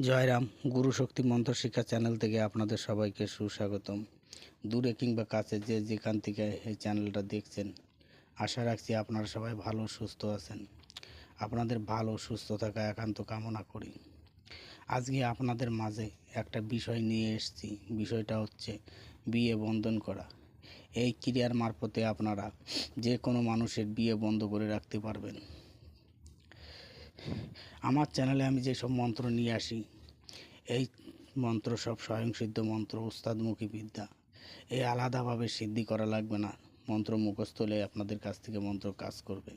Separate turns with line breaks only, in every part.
জয়রাম, গুরু শক্তি মন্ত্র শিক্ষা চ্যানেল থেকে আপনাদের সবাইকে সুস্বাগতম। দূরে কিংবা কাছে যে যেখান থেকে এই চ্যানেলটা দেখছেন, আশা রাখছি আপনারা সবাই ভালো, সুস্থ আছেন। আপনাদের ভালো, সুস্থ থাকা একান্ত কামনা করি। আজকে আপনাদের মাঝে একটা বিষয় নিয়ে এসেছি। বিষয়টা হচ্ছে বিয়ে বন্ধন করা। এই ক্রিয়ার মারফতে আপনারা যে কোনো মানুষের বিয়ে বন্ধ করে রাখতে পারবেন। আমার চ্যানেলে আমি যেসব মন্ত্র নিয়ে আসি, এই মন্ত্র সব স্বয়ংসিদ্ধ মন্ত্র, উস্তাদমুখী বিদ্যা। এই আলাদাভাবে সিদ্ধি করা লাগবে না। মন্ত্র মুখস্থ হলে আপনাদের কাছ থেকে মন্ত্র কাজ করবে।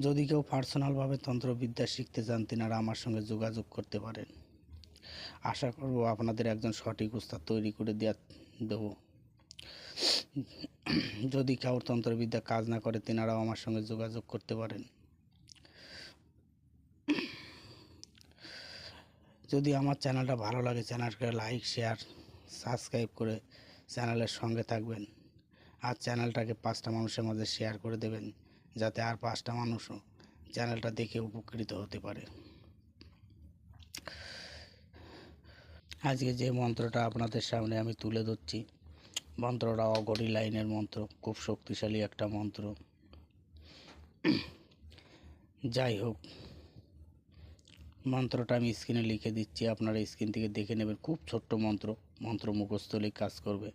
যদি কেউ পার্সোনালভাবে তন্ত্রবিদ্যা শিখতে চান তেনারা আমার সঙ্গে যোগাযোগ করতে পারেন। আশা করব আপনাদের একজন সঠিক উস্তাদ তৈরি করে দেওয়া দেবো। যদি কারোর তন্ত্রবিদ্যা কাজ না করে, তেনারাও আমার সঙ্গে যোগাযোগ করতে পারেন। যদি আমার চ্যানেলটা ভালো লাগে, চ্যানেলকে লাইক শেয়ার সাবস্ক্রাইব করে চ্যানেলের সঙ্গে থাকবেন। আর চ্যানেলটাকে পাঁচটা মানুষের মধ্যে শেয়ার করে দেবেন, যাতে আর পাঁচটা মানুষও চ্যানেলটা দেখে উপকৃত হতে পারে। আজকে যে মন্ত্রটা আপনাদের সামনে আমি তুলে ধরছি, মন্ত্রটা অগরি লাইনের মন্ত্র, খুব শক্তিশালী একটা মন্ত্র। যাই হোক মন্ত্রটা আমি স্ক্রিনে লিখে দিচ্ছি, আপনারা স্ক্রিন থেকে দেখে নেবেন। খুব ছোট্ট মন্ত্র মন্ত্র মুখস্থ হলেই কাজ করবে।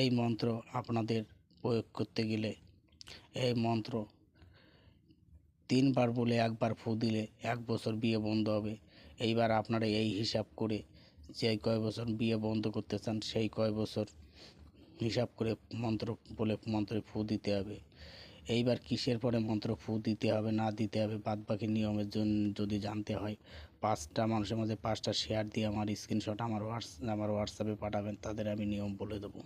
এই মন্ত্র আপনাদের প্রয়োগ করতে গেলে, এই মন্ত্র তিনবার বলে একবার ফু দিলে এক বছর বিয়ে বন্ধ হবে। এইবার আপনারা এই হিসাব করে যে কয় বছর বিয়ে বন্ধ করতে চান, সেই কয় বছর হিসাব করে মন্ত্র বলে মন্ত্রে ফু দিতে হবে। এইবার কিসের পরে মন্ত্র ফু দিতে হবে, না দিতে হবে বাদ বাকি নিয়মের জন্য যদি জানতে হয়। পাঁচটা মানুষের মধ্যে পাঁচটা শেয়ার দিয়ে আমার স্ক্রিনশট আমার হোয়াটস আমার হোয়াটসঅ্যাপে পাঠাবেন, তাদের আমি নিয়ম বলে দেবো।